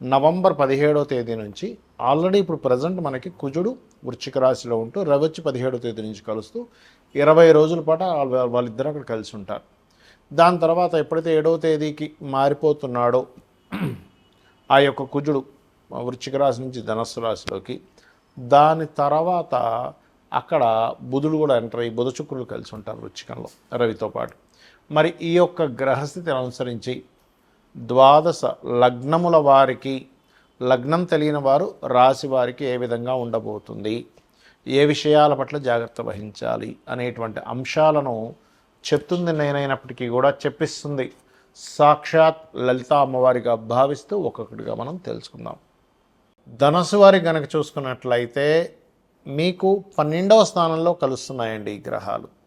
November పదిహేడో తేదీ నుంచి ఆల్రెడీ ఇప్పుడు ప్రజెంట్ మనకి కుజుడు వృశ్చిక రాశిలో ఉంటూ రవి వచ్చి పదిహేడో తేదీ నుంచి కలుస్తూ ఇరవై రోజుల పాటు వాళ్ళిద్దరూ అక్కడ కలిసి ఉంటారు. దాని తర్వాత ఎప్పుడైతే ఏడవ తేదీకి మారిపోతున్నాడో ఆ యొక్క కుజుడు వృశ్చిక రాశి నుంచి ధనస్సు రాశిలోకి దాని తర్వాత అక్కడ బుధుడు కూడా ఎంటర్ అయ్యి బుధ శుక్రులు కలిసి ఉంటారు వృచ్చికంలో రవితో పాటు. మరి ఈ యొక్క గ్రహస్థితిని అనుసరించి ద్వాదశ లగ్నముల వారికి లగ్నం తెలియని వారు రాశి వారికి ఏ విధంగా ఉండబోతుంది ఏ విషయాల పట్ల జాగ్రత్త వహించాలి అనేటువంటి అంశాలను చెప్తుంది నేనైనప్పటికీ కూడా చెప్పిస్తుంది. సాక్షాత్ లలిత అమ్మవారిగా భావిస్తూ ఒక్కొక్కటిగా మనం తెలుసుకుందాం. ధనస్సు వారి కనుక చూసుకున్నట్లయితే మీకు పన్నెండవ స్థానంలో కలుస్తున్నాయండి ఈ గ్రహాలు.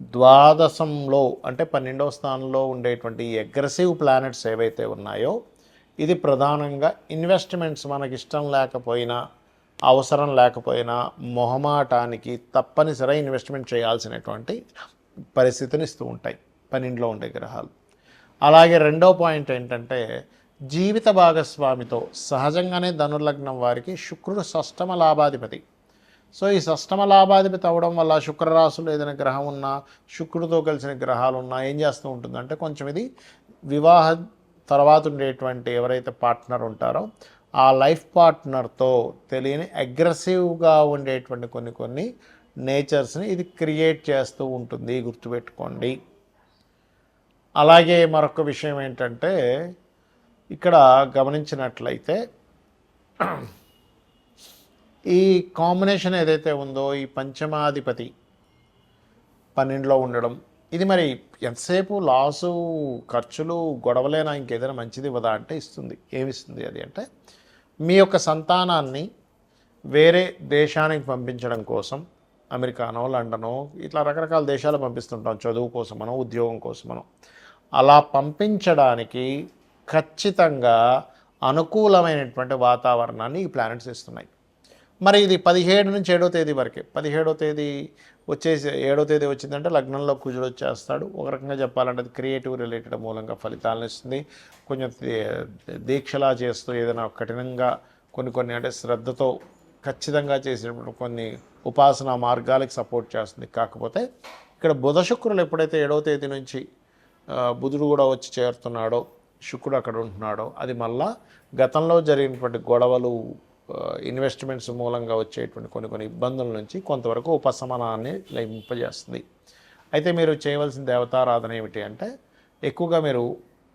ద్వాదశంలో అంటే పన్నెండవ స్థానంలో ఉండేటువంటి అగ్రెసివ్ ప్లానెట్స్ ఏవైతే ఉన్నాయో ఇది ప్రధానంగా ఇన్వెస్ట్మెంట్స్ మనకి ఇష్టం లేకపోయినా అవసరం లేకపోయినా మొహమాటానికి తప్పనిసరి ఇన్వెస్ట్మెంట్ చేయాల్సినటువంటి పరిస్థితిని ఇస్తూ ఉంటాయి పన్నెండులో ఉండే గ్రహాలు. అలాగే రెండో పాయింట్ ఏంటంటే జీవిత భాగస్వామితో సహజంగానే ధనుర్లగ్నం వారికి శుక్రుడు షష్టమ లాభాధిపతి. సో ఈ సష్టమ లాభాధిపతి అవడం వల్ల శుక్రరాశులు ఏదైనా గ్రహం ఉన్నా శుక్రుడితో కలిసిన గ్రహాలు ఉన్నా ఏం చేస్తూ ఉంటుందంటే కొంచెం ఇది వివాహ తర్వాత ఉండేటువంటి ఎవరైతే పార్ట్నర్ ఉంటారో ఆ లైఫ్ పార్ట్నర్తో తెలియని అగ్రెసివ్గా ఉండేటువంటి కొన్ని కొన్ని నేచర్స్ని ఇది క్రియేట్ చేస్తూ ఉంటుంది. గుర్తుపెట్టుకోండి. అలాగే మరొక విషయం ఏంటంటే ఇక్కడ గమనించినట్లయితే ఈ కాంబినేషన్ ఏదైతే ఉందో ఈ పంచమాధిపతి పన్నెండులో ఉండడం ఇది మరి ఎంతసేపు లాసు ఖర్చులు గొడవలేనా ఇంకేదైనా మంచిది ఇవ్వదా అంటే ఇస్తుంది. ఏమిస్తుంది అది అంటే మీ యొక్క సంతానాన్ని వేరే దేశానికి పంపించడం కోసం అమెరికానో లండనో ఇట్లా రకరకాల దేశాలు పంపిస్తుంటాం చదువు కోసమనో ఉద్యోగం కోసమనో. అలా పంపించడానికి ఖచ్చితంగా అనుకూలమైనటువంటి వాతావరణాన్ని ఈ ప్లానెట్స్ ఇస్తున్నాయి. మరి ఇది పదిహేడు నుంచి ఏడో తేదీ వరకే. పదిహేడో తేదీ వచ్చేసి ఏడో తేదీ వచ్చిందంటే లగ్నంలో కుజుడు వచ్చేస్తాడు. ఒక రకంగా చెప్పాలంటే అది క్రియేటివ్ రిలేటెడ్ మూలంగా ఫలితాలను ఇస్తుంది. కొంచెం దీక్షలా చేస్తూ ఏదైనా కఠినంగా కొన్ని కొన్ని అంటే శ్రద్ధతో ఖచ్చితంగా చేసేటప్పుడు కొన్ని ఉపాసనా మార్గాలకు సపోర్ట్ చేస్తుంది. కాకపోతే ఇక్కడ బుధ శుక్రులు ఎప్పుడైతే ఏడవ తేదీ నుంచి బుధుడు కూడా వచ్చి చేరుతున్నాడో శుక్రుడు అక్కడ ఉంటున్నాడో అది మళ్ళా గతంలో జరిగినటువంటి గొడవలు ఇన్వెస్ట్మెంట్స్ మూలంగా వచ్చేటువంటి కొన్ని కొన్ని ఇబ్బందుల నుంచి కొంతవరకు ఉపశమనాన్ని లభింపజేస్తుంది. అయితే మీరు చేయవలసిన దేవతారాధన ఏమిటి అంటే ఎక్కువగా మీరు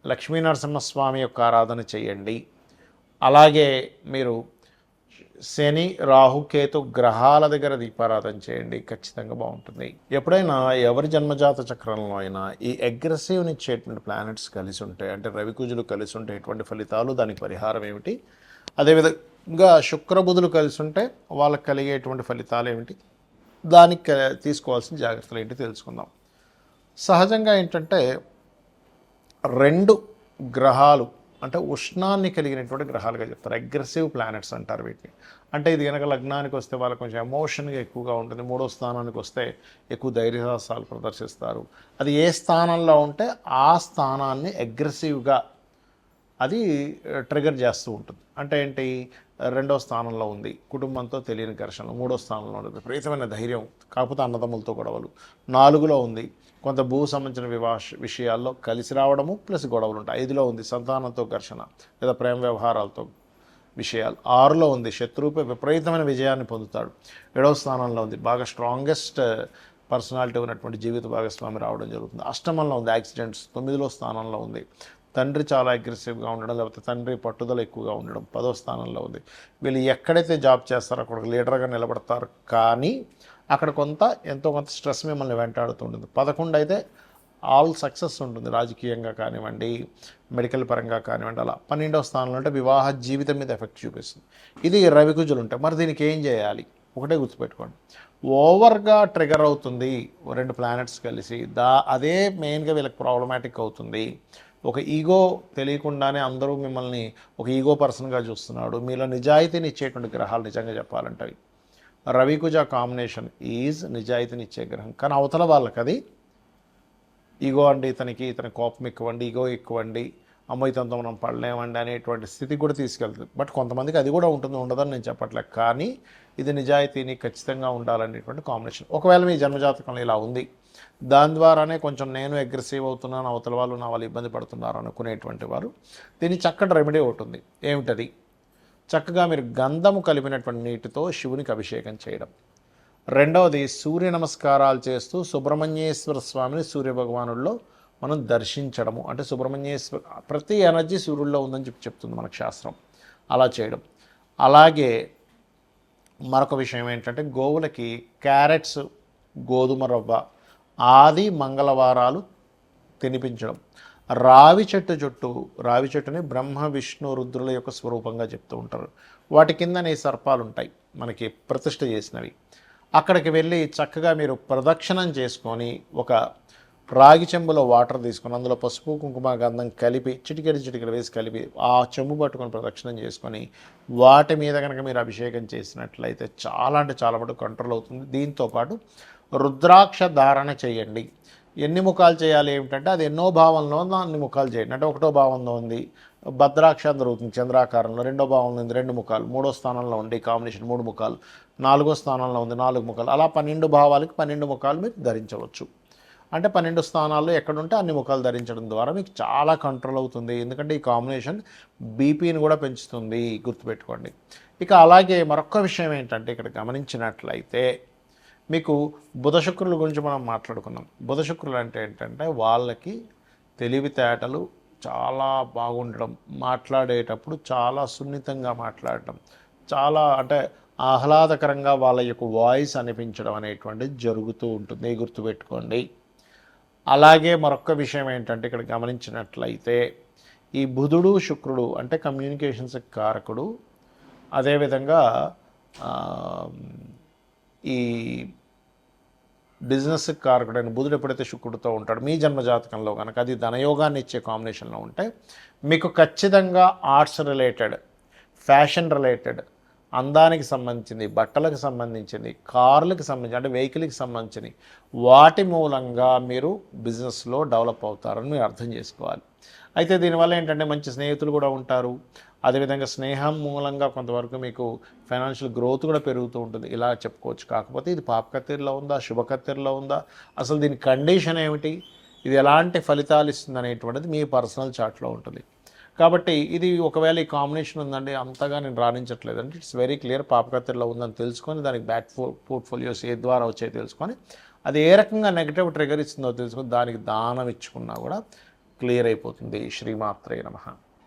లక్ష్మీనరసింహస్వామి యొక్క ఆరాధన చేయండి. అలాగే మీరు శని రాహు కేతు గ్రహాల దగ్గర దీపారాధన చేయండి. ఖచ్చితంగా బాగుంటుంది. ఎప్పుడైనా ఎవరి జన్మజాత చక్రంలో అయినా ఈ అగ్రెసివ్ని ఇచ్చేటువంటి ప్లానెట్స్ కలిసి ఉంటాయి అంటే రవికుజులు కలిసి ఉంటే ఎటువంటి ఫలితాలు దానికి పరిహారం ఏమిటి? అదేవిధంగా ఇంకా శుక్రబుధులు కలిసి ఉంటే వాళ్ళకి కలిగేటువంటి ఫలితాలు ఏమిటి? దానికి తీసుకోవాల్సిన జాగ్రత్తలు ఏంటి తెలుసుకుందాం. సహజంగా ఏంటంటే రెండు గ్రహాలు అంటే ఉష్ణాన్ని కలిగినటువంటి గ్రహాలుగా చెప్తారు. అగ్రెసివ్ ప్లానెట్స్ అంటారు వీటిని. అంటే ఇది కనుక లగ్నానికి వస్తే వాళ్ళకి కొంచెం ఎమోషన్గా ఎక్కువగా ఉంటుంది. మూడో స్థానానికి వస్తే ఎక్కువ ధైర్యసాహసాలు ప్రదర్శిస్తారు. అది ఏ స్థానంలో ఉంటే ఆ స్థానాన్ని అగ్రెసివ్గా అది ట్రిగర్ చేస్తూ ఉంటుంది. అంటే ఏంటి? రెండో స్థానంలో ఉంది. కుటుంబంతో తెలియని ఘర్షణలు. మూడో స్థానంలో ఉంది. విపరీతమైన ధైర్యం కాకపోతే అన్నదమ్ములతో గొడవలు. నాలుగులో ఉంది. కొంత భూ సంబంధించిన వివాహ విషయాల్లో కలిసి రావడము ప్లస్ గొడవలు ఉంటాయి. ఐదులో ఉంది సంతానంతో ఘర్షణ లేదా ప్రేమ వ్యవహారాలతో విషయాలు. ఆరులో ఉంది శత్రువుపై విపరీతమైన విజయాన్ని పొందుతాడు. ఏడవ స్థానంలో ఉంది. బాగా స్ట్రాంగెస్ట్ పర్సనాలిటీ uh, ఉన్నటువంటి జీవిత భాగస్వామి రావడం జరుగుతుంది. అష్టమంలో ఉంది. యాక్సిడెంట్స్. తొమ్మిదిలో స్థానంలో ఉంది. తండ్రి చాలా అగ్రెసివ్గా ఉండడం లేకపోతే తండ్రి పట్టుదల ఎక్కువగా ఉండడం పదో స్థానంలో ఉంది. వీళ్ళు ఎక్కడైతే జాబ్ చేస్తారో అక్కడ లీడర్గా నిలబడతారు. కానీ అక్కడ కొంత ఎంతో కొంత స్ట్రెస్ మిమ్మల్ని వెంటాడుతుంటుంది పదకొండు అయితే ఆల్ సక్సెస్ ఉంటుంది. రాజకీయంగా కానివ్వండి మెడికల్ పరంగా కానివ్వండి అలా. పన్నెండవ స్థానంలో అంటే వివాహ జీవితం మీద ఎఫెక్ట్ చూపిస్తుంది. ఇది రవికుజులు ఉంటాయి మరి దీనికి ఏం చేయాలి? ఒకటే గుర్తుపెట్టుకోండి. ఓవర్గా ట్రిగర్ అవుతుంది. రెండు ప్లానెట్స్ కలిసి దా అదే మెయిన్గా వీళ్ళకి ప్రాబ్లమాటిక్ అవుతుంది. ఒక ఈగో తెలియకుండానే అందరూ మిమ్మల్ని ఒక ఈగో పర్సన్గా చూస్తున్నాడు. మీలో నిజాయితీని ఇచ్చేటువంటి గ్రహాలు నిజంగా చెప్పాలంటే రవికుజ కాంబినేషన్ ఈజ్ నిజాయితీని ఇచ్చే గ్రహం. కానీ అవతల వాళ్ళకి అది ఈగో అండి ఇతనికి ఇతని కోపం ఎక్కువండి ఈగో ఎక్కువండి అమ్మో ఇతనితో మనం పడలేమండి అనేటువంటి స్థితికి కూడా తీసుకెళ్తుంది. బట్ కొంతమందికి అది కూడా ఉంటుంది ఉండదని నేను చెప్పట్లేదు. కానీ ఇది నిజాయితీని ఖచ్చితంగా ఉండాలనేటువంటి కాంబినేషన్. ఒకవేళ మీ జన్మజాతకంలో ఇలా ఉంది దాని ద్వారానే కొంచెం నేను అగ్రెసివ్ అవుతున్నాను అవతల వాళ్ళు నా వాళ్ళు ఇబ్బంది పడుతున్నారు అనుకునేటువంటి వారు. దీని చక్కటి రెమెడీ ఒకటి ఉంది. ఏమిటది? చక్కగా మీరు గంధము కలిపినటువంటి నీటితో శివునికి అభిషేకం చేయడం. రెండవది సూర్య నమస్కారాలు చేస్తూ సుబ్రహ్మణ్యేశ్వర స్వామిని సూర్య భగవానుల్లో మనం దర్శించడము. అంటే సుబ్రహ్మణ్యేశ్వర ప్రతి ఎనర్జీ సూర్యుల్లో ఉందని చెప్పి చెప్తుంది మనకు శాస్త్రం. అలా చేయడం. అలాగే మరొక విషయం ఏంటంటే గోవులకి క్యారెట్స్ గోధుమ రవ్వ ఆది మంగళవారాలు తినిపించడం. రావి చెట్టు చుట్టూ రావి చెట్టుని బ్రహ్మ విష్ణు రుద్రుల యొక్క స్వరూపంగా చెప్తూ ఉంటారు. వాటి కిందనే సర్పాలు ఉంటాయి మనకి ప్రతిష్ట చేసినవి. అక్కడికి వెళ్ళి చక్కగా మీరు ప్రదక్షిణం చేసుకొని ఒక రాగి చెంబులో వాటర్ తీసుకొని అందులో పసుపు కుంకుమ గంధం కలిపి చిటికెడు చిటికెడు వేసి కలిపి ఆ చెంబు పట్టుకొని ప్రదక్షిణం చేసుకొని వాటి మీద కనుక మీరు అభిషేకం చేసినట్లయితే చాలా అంటే చాలా మటుకు కంట్రోల్ అవుతుంది. దీంతో పాటు రుద్రాక్ష ధారణ చేయండి. ఎన్ని ముఖాలు చేయాలి ఏమిటంటే అది ఎన్నో భావంలో అన్ని ముఖాలు చేయండి. అంటే ఒకటో భావంలో ఉంది భద్రాక్ష దొరుకుతుంది చంద్రాకారంలో రెండో భావంలో ఉంది రెండు ముఖాలు. మూడో స్థానంలో ఉంది కాంబినేషన్ మూడు ముఖాలు. నాలుగో స్థానంలో ఉంది నాలుగు ముఖాలు. అలా పన్నెండు భావాలకి పన్నెండు ముఖాలు మీరు ధరించవచ్చు. అంటే పన్నెండు స్థానాల్లో ఎక్కడుంటే అన్ని ముఖాలు ధరించడం ద్వారా మీకు చాలా కంట్రోల్ అవుతుంది. ఎందుకంటే ఈ కాంబినేషన్ బీపీని కూడా పెంచుతుంది. గుర్తుపెట్టుకోండి. ఇక అలాగే మరొక విషయం ఏంటంటే ఇక్కడ గమనించినట్లయితే మీకు బుధ శుక్రుల గురించి మనం మాట్లాడుకున్నాం. బుధ శుక్రులు అంటే ఏంటంటే వాళ్ళకి తెలివితేటలు చాలా బాగుండడం మాట్లాడేటప్పుడు చాలా సున్నితంగా మాట్లాడటం చాలా అంటే ఆహ్లాదకరంగా వాళ్ళ యొక్క వాయిస్ అనిపించడం అనేటువంటిది జరుగుతూ ఉంటుంది. గుర్తుపెట్టుకోండి. అలాగే మరొక విషయం ఏంటంటే ఇక్కడ గమనించినట్లయితే ఈ బుధుడు శుక్రుడు అంటే కమ్యూనికేషన్స్ కారకుడు. అదేవిధంగా ఈ బిజినెస్ కారకుడైన బుధుడు ఎప్పుడైతే శుక్రుడితో ఉంటాడు మీ జన్మ జాతకంలో కనుక అది ధనయోగాన్ని ఇచ్చే కాంబినేషన్లో ఉంటే మీకు ఖచ్చితంగా ఆర్ట్స్ రిలేటెడ్ ఫ్యాషన్ రిలేటెడ్ అందానికి సంబంధించింది బట్టలకు సంబంధించింది కార్లకు సంబంధించి అంటే వెహికల్కి సంబంధించింది వాటి మూలంగా మీరు బిజినెస్లో డెవలప్ అవుతారని మీరు అర్థం చేసుకోవాలి. అయితే దీనివల్ల ఏంటంటే మంచి స్నేహితులు కూడా ఉంటారు. అదేవిధంగా స్నేహం మూలంగా కొంతవరకు మీకు ఫైనాన్షియల్ గ్రోత్ కూడా పెరుగుతూ ఉంటుంది. ఇలా చెప్పుకోవచ్చు. కాకపోతే ఇది పాపకత్తిరిలో ఉందా? శుభకత్తిరిలో ఉందా? అసలు దీని కండిషన్ ఏమిటి? ఇది ఎలాంటి ఫలితాలు ఇస్తుంది అనేటువంటిది మీ పర్సనల్ చార్ట్లో ఉంటుంది. కాబట్టి ఇది ఒకవేళ ఈ కాంబినేషన్ ఉందండి అంతగా నేను రాణించట్లేదు అంటే ఇట్స్ వెరీ క్లియర్ పాపకత్తెరలో ఉందని తెలుసుకొని దానికి బ్యాక్ ఫో పోర్ట్ఫోలియోస్ ఏ ద్వారా వచ్చాయో తెలుసుకొని అది ఏ రకంగా నెగిటివ్ ట్రిగర్ ఇస్తుందో తెలుసుకొని దానికి దానం ఇచ్చుకున్నా కూడా క్లియర్ అయిపోతుంది. శ్రీమాత్రే నమః.